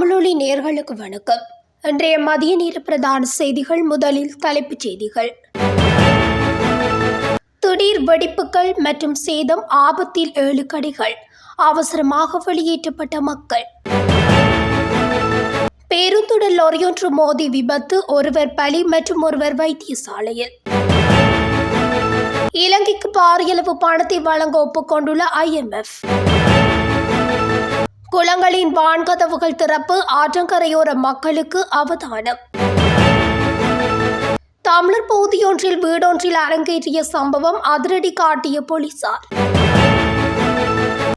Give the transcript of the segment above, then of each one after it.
தமிழொலி நேர்களுக்கு வணக்கம். இன்றைய மதிய நேர பிரதான செய்திகள் முதலில் தலைப்புச் செய்திகள். திடீர் வெடிப்புகள் மற்றும் சேதம் ஆபத்தில் ஏழு கடைகள். அவசரமாக வெளியேற்றப்பட்ட மக்கள். பேருந்துடன் லொரியொன்று மோதி விபத்து ஒருவர் பலி மற்றும் ஒருவர் வைத்தியசாலையில். இலங்கைக்கு பாரியளவு பணத்தை வழங்க ஒப்புக்கொண்டுள்ள ஐஎம்எஃப் குளங்களின் வான்கதவுகள் திறப்பு ஆற்றங்கரையோர மக்களுக்கு அவதானம். தமிழர் பகுதியொன்றில் வீடொன்றில் அரங்கேற்றிய சம்பவம் அதிரடி காட்டிய போலீசார்.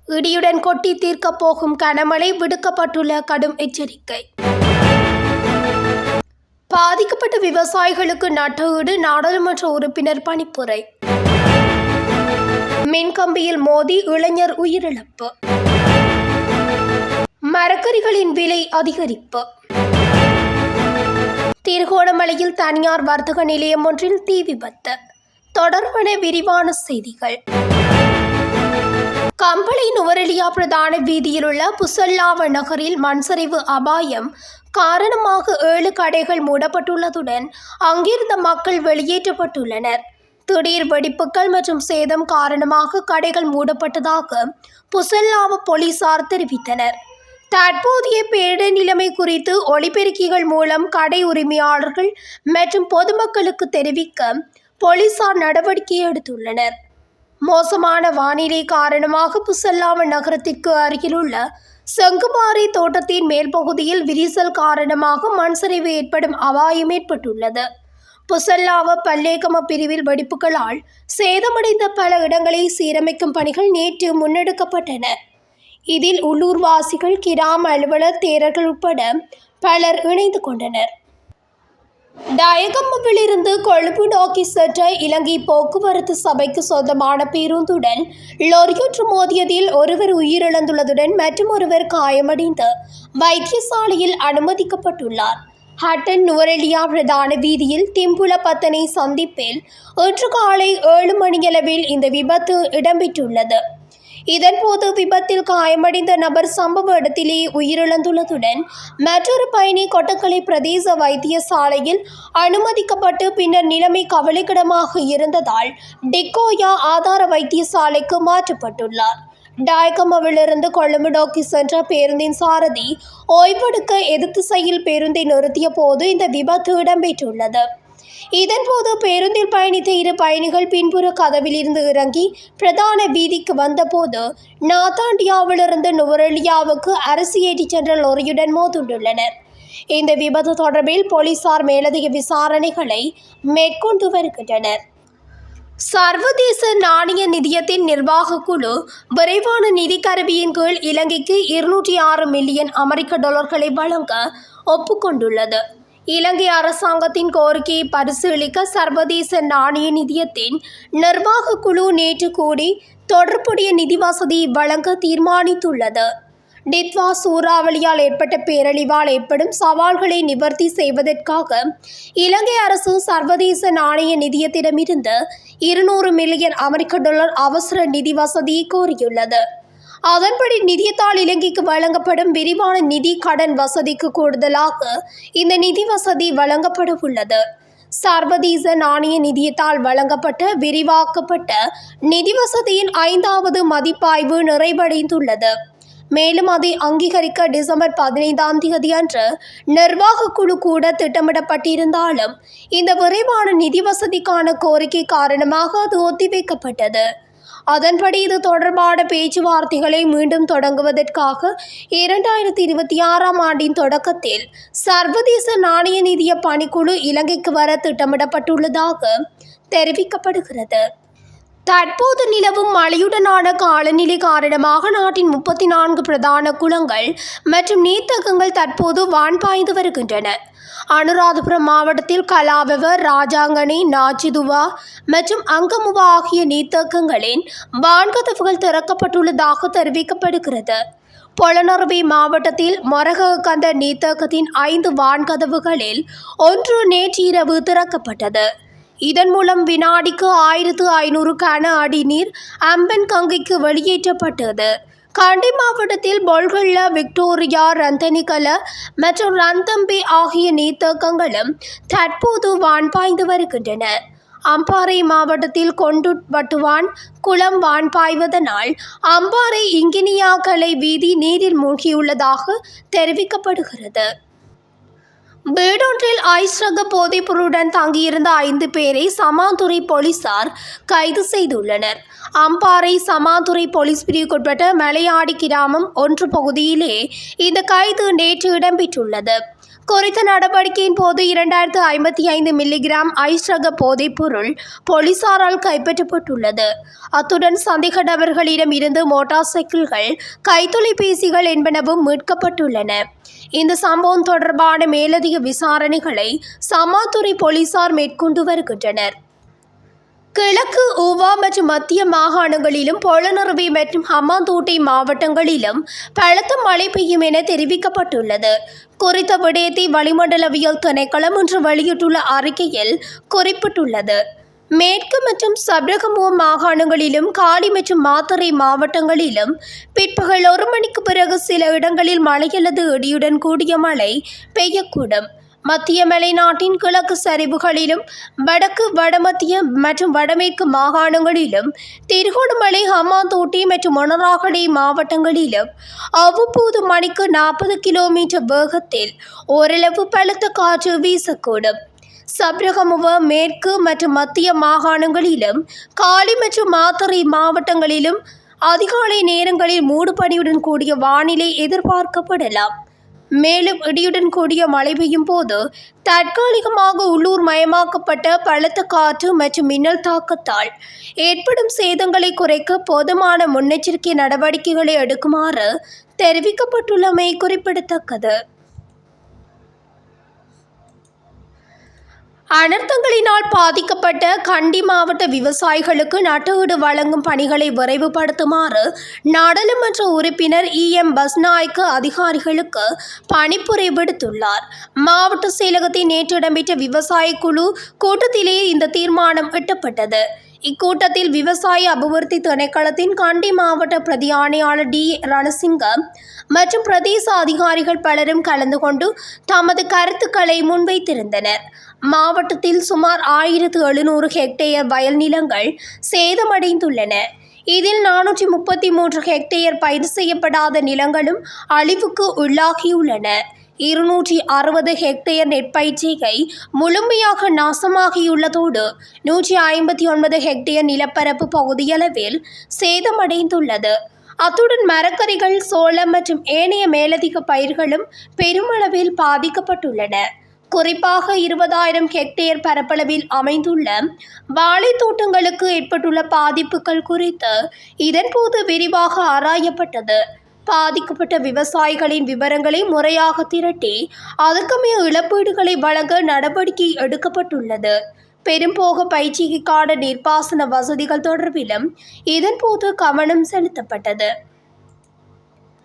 இடியுடன் கொட்டி தீர்க்கப் போகும் கனமழை விடுக்கப்பட்டுள்ள கடும் எச்சரிக்கை. பாதிக்கப்பட்ட விவசாயிகளுக்கு நட்டஈடு நாடாளுமன்ற உறுப்பினர் பணிப்புரை. மின்கம்பியில் மோதி இளைஞர் உயிரிழப்பு. மரக்கறிகளின் விலை அதிகரிப்பு. திருகோணமலையில் தனியார் வர்த்தக நிலையம் ஒன்றில் தீ விபத்து. தொடர்பான விரிவான செய்திகள். கம்பளை நுவரெலியா பிரதான வீதியில் உள்ள புசல்லாவ நகரில் மண்சரிவு அபாயம் காரணமாக ஏழு கடைகள் மூடப்பட்டுள்ளதுடன் அங்கிருந்த மக்கள் வெளியேற்றப்பட்டுள்ளனர். திடீர் வெடிப்புகள் மற்றும் சேதம் காரணமாக கடைகள் மூடப்பட்டதாக புசல்லாவ போலீசார் தெரிவித்தனர். தற்போதைய பேட நிலைமை குறித்து ஒளிபெருக்கிகள் மூலம் கடை உரிமையாளர்கள் மற்றும் பொதுமக்களுக்கு தெரிவிக்க போலீசார் நடவடிக்கை எடுத்துள்ளனர். மோசமான வானிலை காரணமாக புசல்லாவ நகரத்திற்கு அருகிலுள்ள செங்குமாரி தோட்டத்தின் மேல்பகுதியில் விரிசல் காரணமாக மண் சரிவு ஏற்படும் அபாயம் ஏற்பட்டுள்ளது. புசல்லாவ பல்லேகம பிரிவில் வெடிப்புகளால் சேதமடைந்த பல இடங்களை சீரமைக்கும் பணிகள் நேற்று முன்னெடுக்கப்பட்டன. இதில் உள்ளூர்வாசிகள் கிராம அலுவலர் தேரர்கள் உட்பட பலர் இணைந்து கொண்டனர். டயகம்பவிலிருந்து கொழும்பு நோக்கி சென்ற இலங்கை போக்குவரத்து சபைக்கு சொந்தமான பேருந்துடன் லொரியொன்று மோதியதில் ஒருவர் உயிரிழந்துள்ளதுடன் மற்றும் ஒருவர் காயமடைந்து வைத்தியசாலையில் அனுமதிக்கப்பட்டுள்ளார். ஹட்டன் நுவரெலியா பிரதான வீதியில் திம்புலப்பத்தனை சந்திப்பில் இன்று காலை ஏழு மணியளவில் இந்த விபத்து இடம்பெற்றுள்ளது. இதன்போது விபத்தில் காயமடைந்த நபர் சம்பவ இடத்திலே உயிரிழந்துள்ளதுடன் மற்றொரு பயணி கொட்டக்கலை பிரதேச வைத்தியசாலையில் அனுமதிக்கப்பட்டு பின்னர் நிலைமை கவலைக்கிடமாக இருந்ததால் டிக்கோயா ஆதார வைத்தியசாலைக்கு மாற்றப்பட்டுள்ளார். டாயகமவிலிருந்து கொழும்பு நோக்கி சென்ற பேருந்தின் சாரதி ஓய்வெடுக்க எதிர்த்திசையில் பேருந்தை நிறுத்திய போது இந்த விபத்து இடம்பெற்றுள்ளது. இதன்போது பேருந்தில் பயணித்த இரு பயணிகள் பின்புற கதவிலிருந்து இறங்கி பிரதான வீதிக்கு வந்தபோது நாத்தாண்டியாவிலிருந்து நுவரெலியாவுக்கு அரசு ஏற்றிச் சென்ற லொரியுடன் மோதுண்டுள்ளனர். இந்த விபத்து தொடர்பில் போலீசார் மேலதிக விசாரணைகளை மேற்கொண்டு வருகின்றனர் சர்வதேச நாணய நிதியத்தின் நிர்வாக குழு விரைவான நிதி கருவியின் கீழ் இலங்கைக்கு இருநூற்றி ஆறு மில்லியன் அமெரிக்க டாலர்களை வழங்க ஒப்புக்கொண்டுள்ளது. இலங்கை அரசாங்கத்தின் கோரிக்கையை பரிசீலிக்க சர்வதேச நாணய நிதியத்தின் நிர்வாக குழு நேற்று கூடி தொடர்புடைய நிதி வசதி வழங்க தீர்மானித்துள்ளது. டித்வா சூறாவளியால் ஏற்பட்ட பேரழிவால் ஏற்படும் சவால்களை நிவர்த்தி செய்வதற்காக இலங்கை அரசு சர்வதேச நாணய நிதியத்திடமிருந்து இருநூறு மில்லியன் அமெரிக்க டாலர் அவசர நிதி வசதியை கோரியுள்ளது. அதன்படி நிதியத்தால் இலங்கைக்கு வழங்கப்படும் விரிவான நிதி கடன் வசதிக்கு கூடுதலாக இந்த நிதி வசதி வழங்கப்பட உள்ளது சர்வதேச நாணய நிதியத்தால் வழங்கப்பட்ட விரிவாக்கப்பட்ட நிதி வசதியின் ஐந்தாவது மதிப்பாய்வு நிறைவடைந்துள்ளது. மேலும் அதை அங்கீகரிக்க டிசம்பர் பதினைந்தாம் தேதி அன்று நிர்வாக குழு கூட திட்டமிடப்பட்டிருந்தாலும் இந்த விரைவான நிதி வசதிக்கான கோரிக்கை காரணமாக அது ஒத்திவைக்கப்பட்டது. அதன்படி இது தொடர்பான பேச்சுவார்த்தைகளை மீண்டும் தொடங்குவதற்காக இரண்டாயிரத்தி இருபத்தி ஆறாம் ஆண்டின் தொடக்கத்தில் சர்வதேச நாணய நிதிய பணிக்குழு இலங்கைக்கு வர திட்டமிடப்பட்டுள்ளதாக தெரிவிக்கப்படுகிறது. தற்போது நிலவும் மழையுடனான காலநிலை காரணமாக நாட்டின் முப்பத்தி நான்கு பிரதான குளங்கள் மற்றும் நீர்த்தகங்கள் தற்போது வான் பாய்ந்து வருகின்றன. அனுராதபுரம் மாவட்டத்தில் கலாவெவ ராஜாங்கனி நாச்சிதுவா மற்றும் அங்கமுவா ஆகிய நீர்த்தகங்களின் வான்கதவுகள் திறக்கப்பட்டுள்ளதாக தெரிவிக்கப்படுகிறது. பொலனறுவை மாவட்டத்தில் மொரகக்கந்த நீர்த்தகத்தின் ஐந்து வான்கதவுகளில் ஒன்று நேற்றிரவு திறக்கப்பட்டது. இதன் மூலம் வினாடிக்கு ஆயிரத்து ஐநூறு கன அடி நீர் அம்பன் கங்கைக்கு வெளியேற்றப்பட்டது. கண்டி மாவட்டத்தில் பொல்கொல்ல விக்டோரியா ரந்தனிகல மற்றும் ரந்தம்பி ஆகிய நீர்த்தேக்கங்களும் தற்போது வான்பாய்ந்து வருகின்றன. அம்பாறை மாவட்டத்தில் கொண்டுட் வட்டுவான் குளம் வான் பாய்வதனால் அம்பாறை இங்கினியாக்கலை வீதி நீரில் மூழ்கியுள்ளதாக தெரிவிக்கப்படுகிறது. வீடொன்றில் ஐஸ் ரக போதைப்பொருளுடன் தங்கியிருந்த ஐந்து பேரை சமாந்துறை போலீசார் கைது செய்துள்ளனர். அம்பாறை சமாந்துறை போலீஸ் பிரிவுக்குட்பட்ட மலையாடி கிராமம் ஒன்று பகுதியிலே இந்த கைது நேற்று இடம்பெற்றுள்ளது. குறித்த நடவடிக்கையின் போது இரண்டாயிரத்து ஐம்பத்தி ஐந்து மில்லிகிராம் ஐஸ் ரக போதைப்பொருள் போலீசாரால் கைப்பற்றப்பட்டுள்ளது. அத்துடன் சந்தேக நபர்களிடம் இருந்து மோட்டார் சைக்கிள்கள் கைத்தொலைபேசிகள் என்பனவும் மீட்கப்பட்டுள்ளன. இந்த சம்பவம் தொடர்பான மேலதிக விசாரணைகளை சமாத்துறை போலீசார் மேற்கொண்டு வருகின்றனர். கிழக்கு ஊவா மற்றும் மத்திய மாகாணங்களிலும் பொலனறுவை மற்றும் ஹம்மாந்தோட்டை மாவட்டங்களிலும் பலத்த மழை பெய்யும் என தெரிவிக்கப்பட்டுள்ளது. குறித்த விடயத்தை வளிமண்டலவியல் திணைக்களம் இன்று வெளியிட்டுள்ள அறிக்கையில் குறிப்பிட்டுள்ளது. மேற்கு மற்றும் சப்ரகமுவ மாகாணங்களிலும் காலி மற்றும் மாத்தறை மாவட்டங்களிலும் பிற்பகல் ஒரு மணிக்கு பிறகு சில இடங்களில் மழை அல்லது இடியுடன் கூடிய மழை பெய்யக்கூடும். மத்திய மலைநாட்டின் கிழக்கு சரிவுகளிலும் வடக்கு வடமத்திய மற்றும் வடமேற்கு மாகாணங்களிலும் திருகோணமலை ஹம்மாந்தோட்டை மற்றும் மொனராகலை மாவட்டங்களிலும் அவ்வப்போது மணிக்கு நாற்பது கிலோமீட்டர் வேகத்தில் ஓரளவு பலத்த காற்று வீசக்கூடும். சப்ரகமுவ மேற்கு மற்றும் மத்திய மாகாணங்களிலும் காலி மற்றும் மாத்தறை மாவட்டங்களிலும் அதிகாலை நேரங்களில் மூடுபனியுடன் கூடிய வானிலை எதிர்பார்க்கப்படலாம். மேலும் இடியுடன் கூடிய மழை பெய்யும் போது தற்காலிகமாக உள்ளூர் மயமாக்கப்பட்ட பலத்த காற்று மற்றும் மின்னல் தாக்கத்தால் ஏற்படும் சேதங்களை குறைக்க போதுமான முன்னெச்சரிக்கை நடவடிக்கைகளை எடுக்குமாறு தெரிவிக்கப்பட்டுள்ளமை குறிப்பிடத்தக்கது. அனர்த்தங்களினால் பாதிக்கப்பட்ட கண்டி மாவட்ட விவசாயிகளுக்கு நட்டஈடு வழங்கும் பணிகளை விரைவுபடுத்துமாறு நாடாளுமன்ற உறுப்பினர் இ எம் பஸ்நாய்க்கு அதிகாரிகளுக்கு பணிப்புரை விடுத்துள்ளார் மாவட்ட செயலகத்தில் நேற்று இடம்பெற்ற விவசாய குழு கூட்டத்திலேயே இந்த தீர்மானம் எட்டப்பட்டது. இக்கூட்டத்தில் விவசாய அபிவிருத்தி திணைக்களத்தின் கண்டி மாவட்ட பிரதி ஆணையாளர் டி ரணசிங்கம் மற்றும் பிரதேச அதிகாரிகள் பலரும் கலந்து கொண்டு தமது கருத்துக்களை முன்வைத்திருந்தனர். மாவட்டத்தில் சுமார் ஆயிரத்து எழுநூறு ஹெக்டேயர் வயல் நிலங்கள் சேதமடைந்துள்ளன. இதில் நானூற்றி முப்பத்தி மூன்று ஹெக்டேயர் பயிர் செய்யப்படாத நிலங்களும் அழிவுக்கு உள்ளாகியுள்ளன. இருநூற்றி அறுபது ஹெக்டேயர் நெற்பயிற்சிகை முழுமையாக நாசமாகியுள்ளதோடு நூற்றி ஐம்பத்தி ஒன்பது ஹெக்டேயர் நிலப்பரப்பு பகுதியளவில் சேதமடைந்துள்ளது. அத்துடன் மரக்கறிகள் சோளம் மற்றும் ஏனைய மேலதிக பயிர்களும் பெருமளவில் பாதிக்கப்பட்டுள்ளன. குறிப்பாக இருபதாயிரம் ஹெக்டேயர் பரப்பளவில் அமைந்துள்ள வாழைத் தோட்டங்களுக்கு ஏற்பட்டுள்ள பாதிப்புகள் குறித்து இதன்போது விரிவாக ஆராயப்பட்டது. பாதிக்கப்பட்ட விவசாயிகளின் விவரங்களை முறையாக திரட்டி அதற்குமே இழப்பீடுகளை வழங்க நடவடிக்கை எடுக்கப்பட்டுள்ளது. பெரும்போக பயிற்சிக்கான நீர்ப்பாசன வசதிகள் தொடர்பிலும் இதன்போது கவனம் செலுத்தப்பட்டது.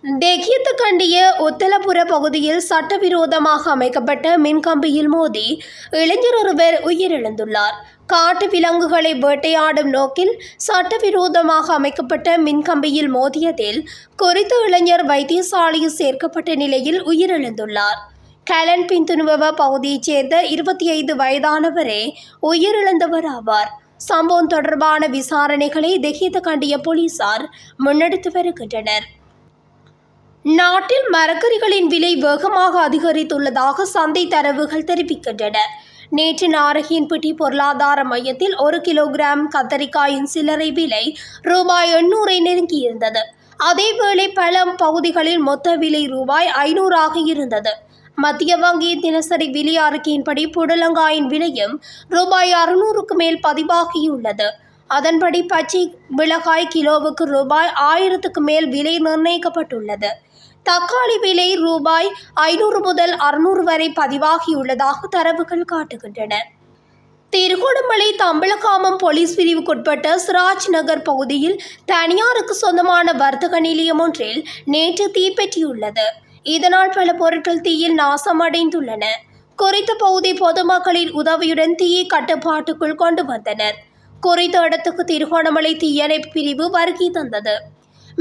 தெகியத்து கண்டிய ஒத்தலபுர பகுதியில் சட்டவிரோதமாக அமைக்கப்பட்ட மின்கம்பியில் மோதி இளைஞர் ஒருவர் உயிரிழந்துள்ளார். காட்டு விலங்குகளை வேட்டையாடும் நோக்கில் சட்டவிரோதமாக அமைக்கப்பட்ட மின்கம்பியில் மோதியதில் குறித்த இளைஞர் வைத்தியசாலையில் சேர்க்கப்பட்ட நிலையில் உயிரிழந்துள்ளார். கலன் பின்துணுவ பகுதியைச் சேர்ந்த இருபத்தி ஐந்து வயதானவரே உயிரிழந்தவர் ஆவார் சம்பவம் தொடர்பான விசாரணைகளை தெகியத்து கண்டிய போலீசார் முன்னெடுத்து வருகின்றனர். நாட்டில் மரக்கறிகளின் விலை வேகமாக அதிகரித்துள்ளதாக சந்தை தரவுகள் தெரிவிக்கின்றன. நேற்று நாரகியின்பட்டி பொருளாதார மையத்தில் ஒரு கிலோகிராம் கத்தரிக்காயின் சில்லறை விலை ரூபாய் எண்ணூறை நெருங்கியிருந்தது. அதேவேளை பல பகுதிகளில் மொத்த விலை ரூபாய் ஐநூறாக இருந்தது. மத்திய வங்கியின் தினசரி விலை அறிக்கையின்படி புடலங்காயின் விலையும் ரூபாய் அறுநூறுக்கு மேல் பதிவாகியுள்ளது. அதன்படி பச்சை மிளகாய் கிலோவுக்கு ரூபாய் ஆயிரத்துக்கு மேல் விலை நிர்ணயிக்கப்பட்டுள்ளது. தக்காளி விலை ரூபாய் ஐநூறு முதல் அறுநூறு வரை பதிவாகியுள்ளதாக தரவுகள் காட்டுகின்றன. திருகோணமலை தம்பளகாமம் போலீஸ் பிரிவுக்குட்பட்ட சிராஜ் நகர் பகுதியில் தனியாருக்கு சொந்தமான வர்த்தக நிலையம் ஒன்றில் நேற்று தீப்பற்றியுள்ளது இதனால் பல பொருட்கள் தீயில் நாசமடைந்துள்ளன. குறித்த பகுதி பொதுமக்களின் உதவியுடன் தீயை கட்டுப்பாட்டுக்குள் கொண்டு வந்தனர். குறித்த இடத்துக்கு திருகோணமலை தீயணைப்பு பிரிவு வருகை தந்தது.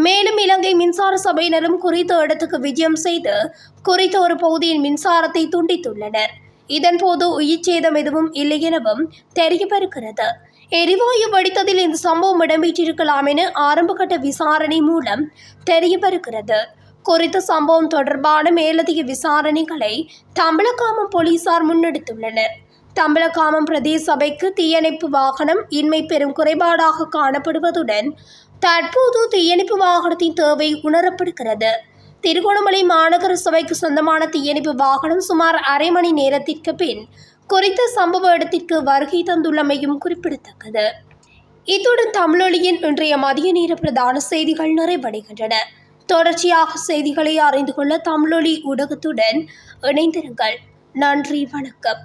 மேலும் இலங்கை மின்சார சபையினரும் குறித்த இடத்துக்கு விஜயம் செய்து குறித்த ஒரு பகுதியின் மின்சாரத்தை துண்டித்துள்ளனர். இதன்போது உயிர் சேதம் எதுவும் இல்லை எனவும் தெரிய எரிவாயு வெடித்ததில் இந்த சம்பவம் இடம்பெற்றிருக்கலாம் என ஆரம்பகட்ட விசாரணை மூலம் தெரிய குறித்த சம்பவம் தொடர்பான மேலதிக விசாரணைகளை தமிழகாமம் போலீசார் முன்னெடுத்துள்ளனர். தம்பலகாமம் பிரதேச சபைக்கு தீயணைப்பு வாகனம் இன்மை பெரும் குறைபாடாக காணப்படுவதுடன் தற்போது தீயணைப்பு வாகனத்தின் தேவை உணரப்படுகிறது. திருகோணமலை மாநகர சபைக்கு சொந்தமான தீயணைப்பு வாகனம் சுமார் அரை மணி நேரத்திற்கு பின் குறித்த சம்பவ இடத்திற்கு வருகை தந்துள்ளமையும் குறிப்பிடத்தக்கது. இத்துடன் தமிழொலியின் இன்றைய மதிய நேர பிரதான செய்திகள் நிறைவடைகின்றன. தொடர்ச்சியாக செய்திகளை அறிந்து கொள்ள தமிழொலி ஊடகத்துடன் இணைந்திருங்கள். நன்றி வணக்கம்.